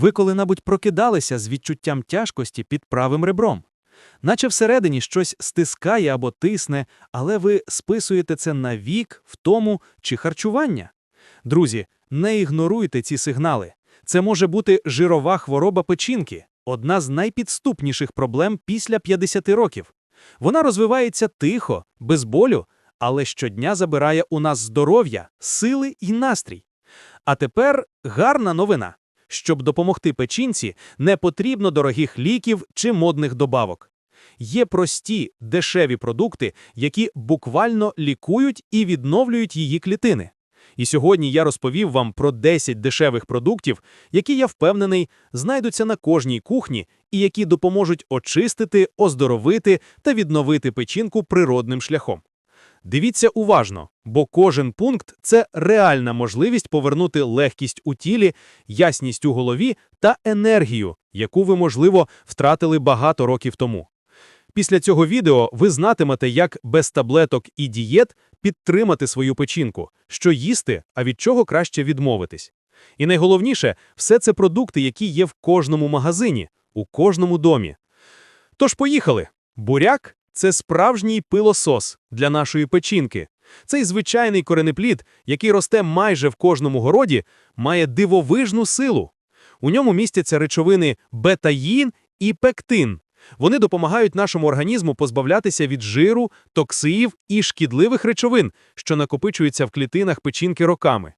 Ви коли-небудь прокидалися з відчуттям тяжкості під правим ребром? Наче всередині щось стискає або тисне, але ви списуєте це на вік, втому чи харчування? Друзі, не ігноруйте ці сигнали. Це може бути жирова хвороба печінки, одна з найпідступніших проблем після 50 років. Вона розвивається тихо, без болю, але щодня забирає у нас здоров'я, сили і настрій. А тепер гарна новина. Щоб допомогти печінці, не потрібно дорогих ліків чи модних добавок. Є прості, дешеві продукти, які буквально лікують і відновлюють її клітини. І сьогодні я розповів вам про 10 дешевих продуктів, які я впевнений знайдуться на кожній кухні і які допоможуть очистити, оздоровити та відновити печінку природним шляхом. Дивіться уважно, бо кожен пункт це реальна можливість повернути легкість у тілі, ясність у голові та енергію, яку ви, можливо, втратили багато років тому. Після цього відео ви знатимете, як без таблеток і дієт підтримати свою печінку, що їсти, а від чого краще відмовитись. І найголовніше, все це продукти, які є в кожному магазині, у кожному домі. Тож поїхали. Буряк це справжній пилосос для нашої печінки. Цей звичайний коренеплід, який росте майже в кожному городі, має дивовижну силу. У ньому містяться речовини бетаїн і пектин. Вони допомагають нашому організму позбавлятися від жиру, токсиїв і шкідливих речовин, що накопичуються в клітинах печінки роками.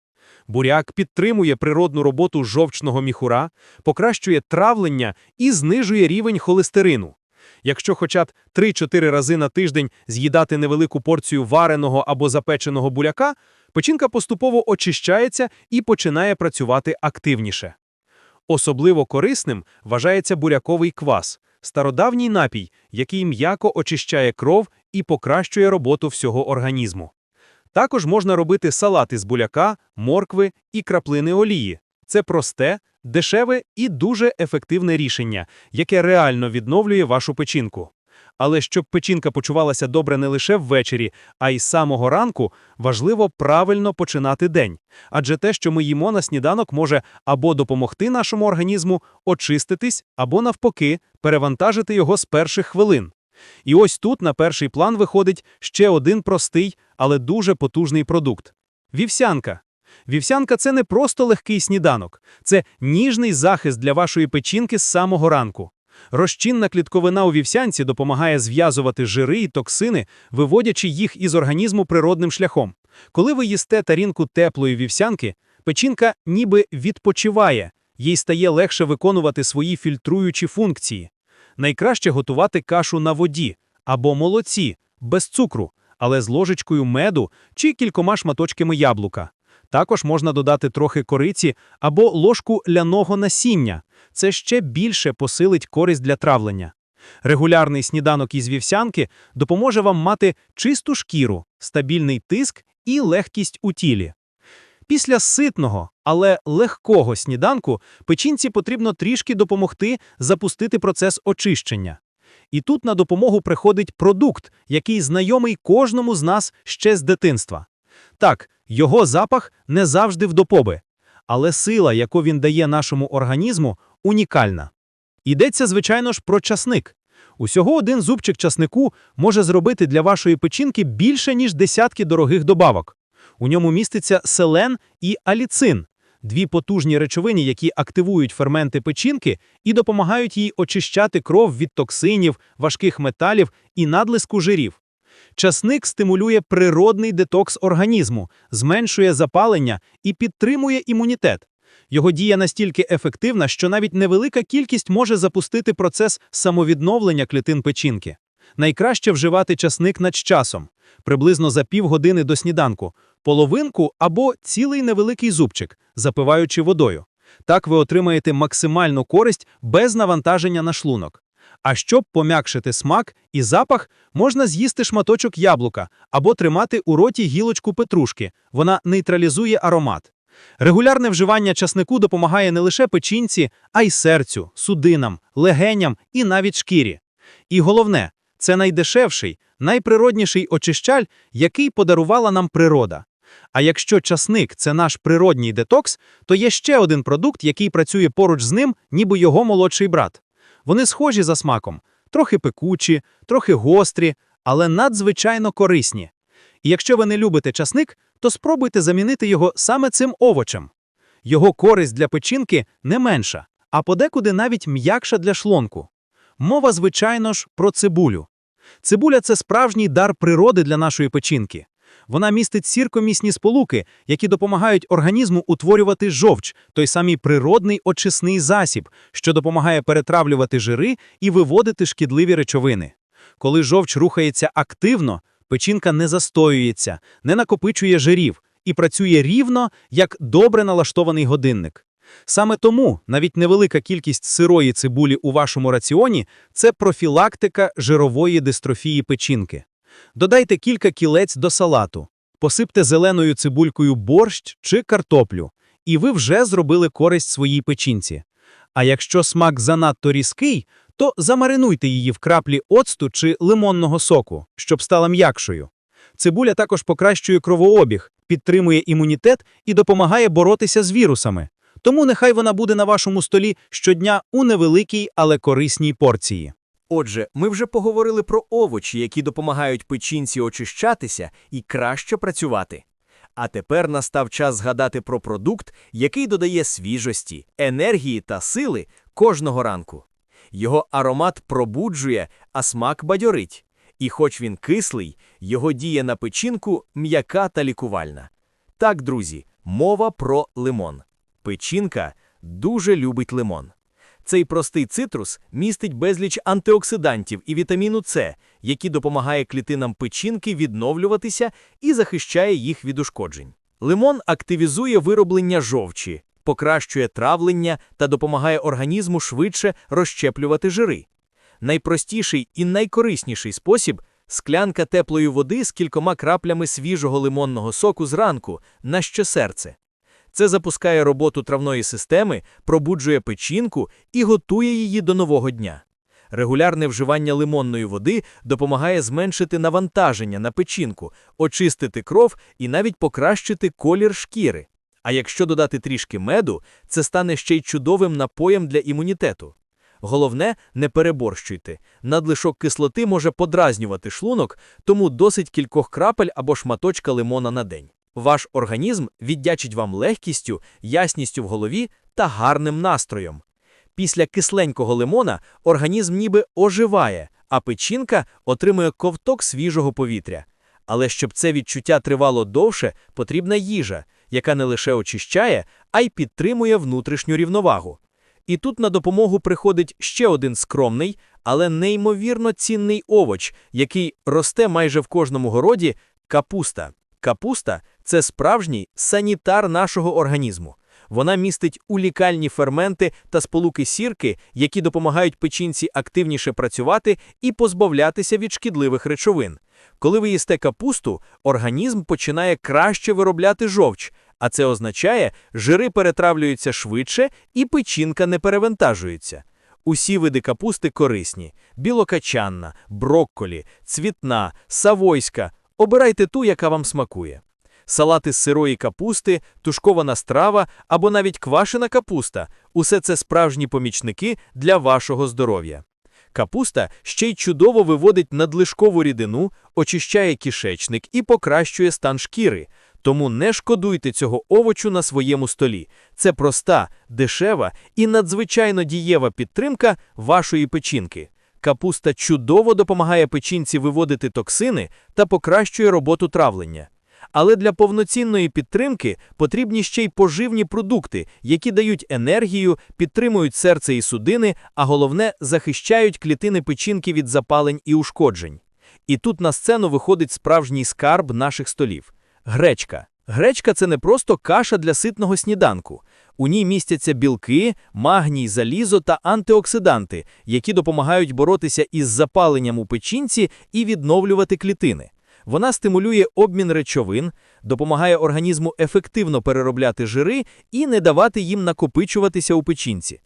Буряк підтримує природну роботу жовчного міхура, покращує травлення і знижує рівень холестерину. Якщо хоча б 3-4 рази на тиждень з'їдати невелику порцію вареного або запеченого буряка, печінка поступово очищається і починає працювати активніше. Особливо корисним вважається буряковий квас стародавній напій, який м'яко очищає кров і покращує роботу всього організму. Також можна робити салати з буляка, моркви і краплини олії. Це просте, дешеве і дуже ефективне рішення, яке реально відновлює вашу печінку. Але щоб печінка почувалася добре не лише ввечері, а й з самого ранку, важливо правильно починати день. Адже те, що ми їмо на сніданок, може або допомогти нашому організму очиститись, або навпаки, перевантажити його з перших хвилин. І ось тут на перший план виходить ще один простий, але дуже потужний продукт вівсянка. Вівсянка це не просто легкий сніданок, це ніжний захист для вашої печінки з самого ранку. Розчинна клітковина у вівсянці допомагає зв'язувати жири і токсини, виводячи їх із організму природним шляхом. Коли ви їсте тарінку теплої вівсянки, печінка ніби відпочиває, їй стає легше виконувати свої фільтруючі функції. Найкраще готувати кашу на воді або молоці, без цукру, але з ложечкою меду чи кількома шматочками яблука. Також можна додати трохи кориці або ложку ляного насіння. Це ще більше посилить користь для травлення. Регулярний сніданок із вівсянки допоможе вам мати чисту шкіру, стабільний тиск і легкість у тілі. Після ситного, але легкого сніданку печінці потрібно трішки допомогти запустити процес очищення. І тут на допомогу приходить продукт, який знайомий кожному з нас ще з дитинства. Так, його запах не завжди вдопоби, але сила, яку він дає нашому організму, унікальна. Йдеться, звичайно ж, про часник. Усього один зубчик часнику може зробити для вашої печінки більше, ніж десятки дорогих добавок. У ньому міститься селен і аліцин дві потужні речовини, які активують ферменти печінки і допомагають їй очищати кров від токсинів, важких металів і надлиску жирів. Часник стимулює природний детокс організму, зменшує запалення і підтримує імунітет. Його дія настільки ефективна, що навіть невелика кількість може запустити процес самовідновлення клітин печінки. Найкраще вживати часник над часом, приблизно за півгодини до сніданку, половинку або цілий невеликий зубчик, запиваючи водою. Так ви отримаєте максимальну користь без навантаження на шлунок. А щоб пом'якшити смак і запах, можна з'їсти шматочок яблука або тримати у роті гілочку петрушки. Вона нейтралізує аромат. Регулярне вживання часнику допомагає не лише печінці, а й серцю, судинам, легеням і навіть шкірі. І головне, це найдешевший, найприродніший очищаль, який подарувала нам природа. А якщо часник це наш природній детокс, то є ще один продукт, який працює поруч з ним, ніби його молодший брат. Вони схожі за смаком, трохи пекучі, трохи гострі, але надзвичайно корисні. І якщо ви не любите часник, то спробуйте замінити його саме цим овочем. Його користь для печінки не менша, а подекуди навіть м'якша для шлунку. Мова, звичайно ж, про цибулю. Цибуля це справжній дар природи для нашої печінки. Вона містить сіркомісні сполуки, які допомагають організму утворювати жовч, той самий природний очисний засіб, що допомагає перетравлювати жири і виводити шкідливі речовини. Коли жовч рухається активно, печінка не застоюється, не накопичує жирів і працює рівно, як добре налаштований годинник. Саме тому навіть невелика кількість сирої цибулі у вашому раціоні це профілактика жирової дистрофії печінки. Додайте кілька кілець до салату, посипте зеленою цибулькою борщ чи картоплю, і ви вже зробили користь своїй печінці. А якщо смак занадто різкий, то замаринуйте її в краплі оцту чи лимонного соку, щоб стала м'якшою. Цибуля також покращує кровообіг, підтримує імунітет і допомагає боротися з вірусами. Тому нехай вона буде на вашому столі щодня у невеликій, але корисній порції. Отже, ми вже поговорили про овочі, які допомагають печінці очищатися і краще працювати. А тепер настав час згадати про продукт, який додає свіжості, енергії та сили кожного ранку. Його аромат пробуджує, а смак бадьорить. І хоч він кислий, його дія на печінку м'яка та лікувальна. Так, друзі, мова про лимон. Печінка дуже любить лимон. Цей простий цитрус містить безліч антиоксидантів і вітаміну С, які допомагає клітинам печінки відновлюватися і захищає їх від ушкоджень. Лимон активізує вироблення жовчі, покращує травлення та допомагає організму швидше розщеплювати жири. Найпростіший і найкорисніший спосіб склянка теплої води з кількома краплями свіжого лимонного соку зранку на щосерце. Це запускає роботу травної системи, пробуджує печінку і готує її до нового дня. Регулярне вживання лимонної води допомагає зменшити навантаження на печінку, очистити кров і навіть покращити колір шкіри. А якщо додати трішки меду, це стане ще й чудовим напоєм для імунітету. Головне, не переборщуйте. Надлишок кислоти може подразнювати шлунок, тому досить кількох крапель або шматочка лимона на день. Ваш організм віддячить вам легкістю, ясністю в голові та гарним настроєм. Після кисленького лимона організм ніби оживає, а печінка отримує ковток свіжого повітря. Але щоб це відчуття тривало довше, потрібна їжа, яка не лише очищає, а й підтримує внутрішню рівновагу. І тут на допомогу приходить ще один скромний, але неймовірно цінний овоч, який росте майже в кожному городі капуста. Капуста це справжній санітар нашого організму. Вона містить унікальні ферменти та сполуки сірки, які допомагають печінці активніше працювати і позбавлятися від шкідливих речовин. Коли ви їсте капусту, організм починає краще виробляти жовч, а це означає, жири перетравлюються швидше і печінка не перевантажується. Усі види капусти корисні: білокачанна, брокколі, цвітна, савойська. Обирайте ту, яка вам смакує. Салати з сирої капусти, тушкована страва або навіть квашена капуста усе це справжні помічники для вашого здоров'я. Капуста ще й чудово виводить надлишкову рідину, очищає кишечник і покращує стан шкіри. Тому не шкодуйте цього овочу на своєму столі. Це проста, дешева і надзвичайно дієва підтримка вашої печінки. Капуста чудово допомагає печінці виводити токсини та покращує роботу травлення. Але для повноцінної підтримки потрібні ще й поживні продукти, які дають енергію, підтримують серце і судини, а головне, захищають клітини печінки від запалень і ушкоджень. І тут на сцену виходить справжній скарб наших столів гречка. Гречка це не просто каша для ситного сніданку. У ній містяться білки, магній, залізо та антиоксиданти, які допомагають боротися із запаленням у печінці і відновлювати клітини. Вона стимулює обмін речовин, допомагає організму ефективно переробляти жири і не давати їм накопичуватися у печінці.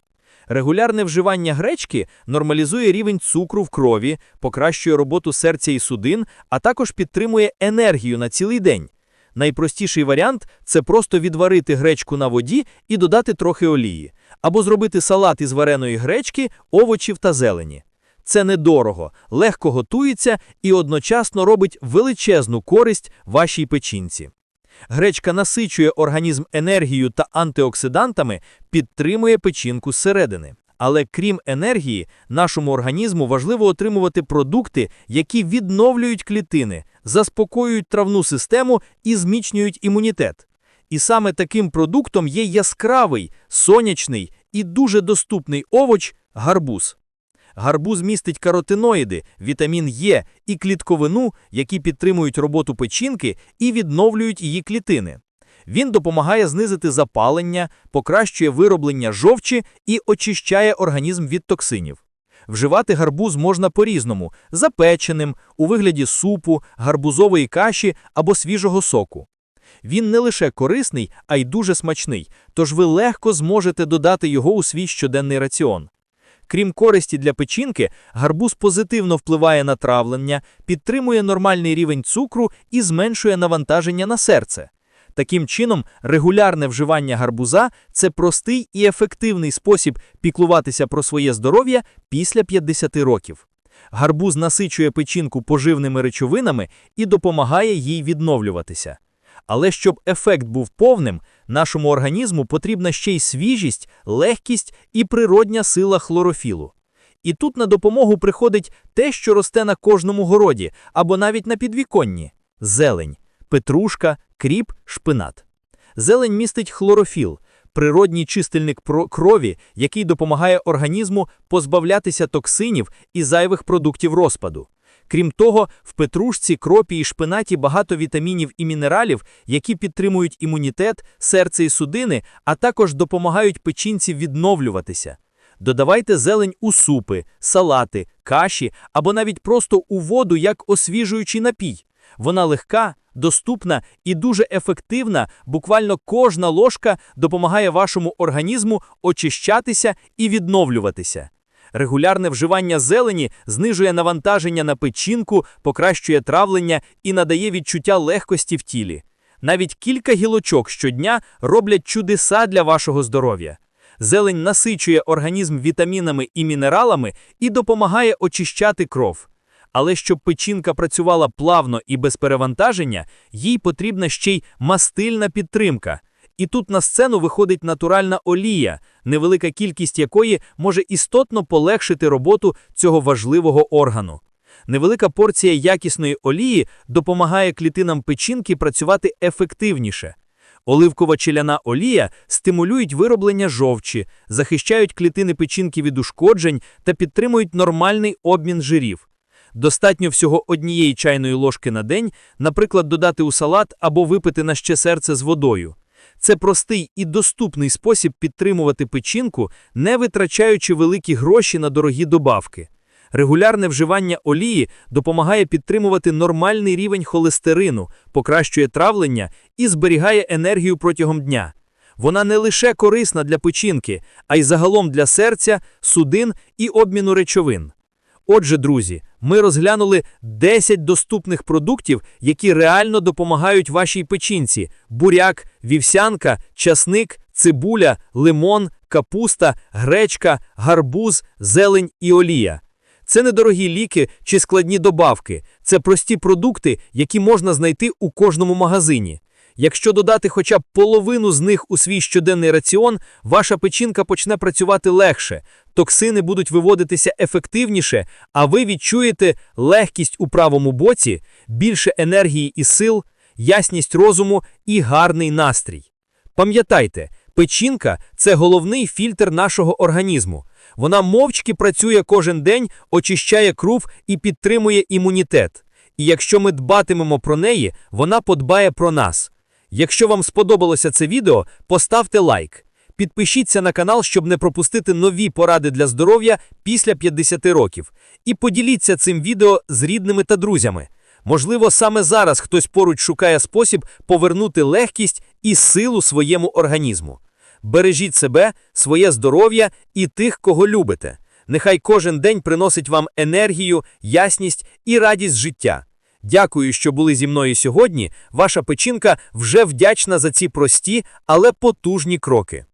Регулярне вживання гречки нормалізує рівень цукру в крові, покращує роботу серця і судин, а також підтримує енергію на цілий день. Найпростіший варіант це просто відварити гречку на воді і додати трохи олії, або зробити салат із вареної гречки, овочів та зелені. Це недорого, легко готується і одночасно робить величезну користь вашій печінці. Гречка насичує організм енергією та антиоксидантами, підтримує печінку зсередини. Але крім енергії, нашому організму важливо отримувати продукти, які відновлюють клітини, заспокоюють травну систему і зміцнюють імунітет. І саме таким продуктом є яскравий, сонячний і дуже доступний овоч гарбуз. Гарбуз містить каротиноїди, вітамін Е і клітковину, які підтримують роботу печінки і відновлюють її клітини. Він допомагає знизити запалення, покращує вироблення жовчі і очищає організм від токсинів. Вживати гарбуз можна по-різному: запеченим, у вигляді супу, гарбузової каші або свіжого соку. Він не лише корисний, а й дуже смачний, тож ви легко зможете додати його у свій щоденний раціон. Крім користі для печінки, гарбуз позитивно впливає на травлення, підтримує нормальний рівень цукру і зменшує навантаження на серце. Таким чином, регулярне вживання гарбуза це простий і ефективний спосіб піклуватися про своє здоров'я після 50 років. Гарбуз насичує печінку поживними речовинами і допомагає їй відновлюватися. Але щоб ефект був повним, нашому організму потрібна ще й свіжість, легкість і природня сила хлорофілу. І тут на допомогу приходить те, що росте на кожному городі або навіть на підвіконні зелень, петрушка, кріп, шпинат. Зелень містить хлорофіл, природній чистильник крові, який допомагає організму позбавлятися токсинів і зайвих продуктів розпаду. Крім того, в петрушці, кропі і шпинаті багато вітамінів і мінералів, які підтримують імунітет, серце і судини, а також допомагають печінці відновлюватися. Додавайте зелень у супи, салати, каші або навіть просто у воду як освіжуючий напій. Вона легка, доступна і дуже ефективна. Буквально кожна ложка допомагає вашому організму очищатися і відновлюватися. Регулярне вживання зелені знижує навантаження на печінку, покращує травлення і надає відчуття легкості в тілі. Навіть кілька гілочок щодня роблять чудеса для вашого здоров'я. Зелень насичує організм вітамінами і мінералами і допомагає очищати кров. Але щоб печінка працювала плавно і без перевантаження, їй потрібна ще й мастильна підтримка. І тут на сцену виходить натуральна олія, невелика кількість якої може істотно полегшити роботу цього важливого органу. Невелика порція якісної олії допомагає клітинам печінки працювати ефективніше. Оливкова челяна олія стимулюють вироблення жовчі, захищають клітини печінки від ушкоджень та підтримують нормальний обмін жирів. Достатньо всього однієї чайної ложки на день, наприклад, додати у салат або випити на ще серце з водою. Це простий і доступний спосіб підтримувати печінку, не витрачаючи великі гроші на дорогі добавки. Регулярне вживання олії допомагає підтримувати нормальний рівень холестерину, покращує травлення і зберігає енергію протягом дня. Вона не лише корисна для печінки, а й загалом для серця, судин і обміну речовин. Отже, друзі, ми розглянули 10 доступних продуктів, які реально допомагають вашій печінці: буряк, вівсянка, часник, цибуля, лимон, капуста, гречка, гарбуз, зелень і олія. Це недорогі ліки чи складні добавки. Це прості продукти, які можна знайти у кожному магазині. Якщо додати хоча б половину з них у свій щоденний раціон, ваша печінка почне працювати легше, токсини будуть виводитися ефективніше, а ви відчуєте легкість у правому боці, більше енергії і сил, ясність розуму і гарний настрій. Пам'ятайте, печінка це головний фільтр нашого організму. Вона мовчки працює кожен день, очищає кров і підтримує імунітет. І якщо ми дбатимемо про неї, вона подбає про нас. Якщо вам сподобалося це відео, поставте лайк. Підпишіться на канал, щоб не пропустити нові поради для здоров'я після 50 років. І поділіться цим відео з рідними та друзями. Можливо, саме зараз хтось поруч шукає спосіб повернути легкість і силу своєму організму. Бережіть себе, своє здоров'я і тих, кого любите. Нехай кожен день приносить вам енергію, ясність і радість життя. Дякую, що були зі мною сьогодні. Ваша печінка вже вдячна за ці прості, але потужні кроки.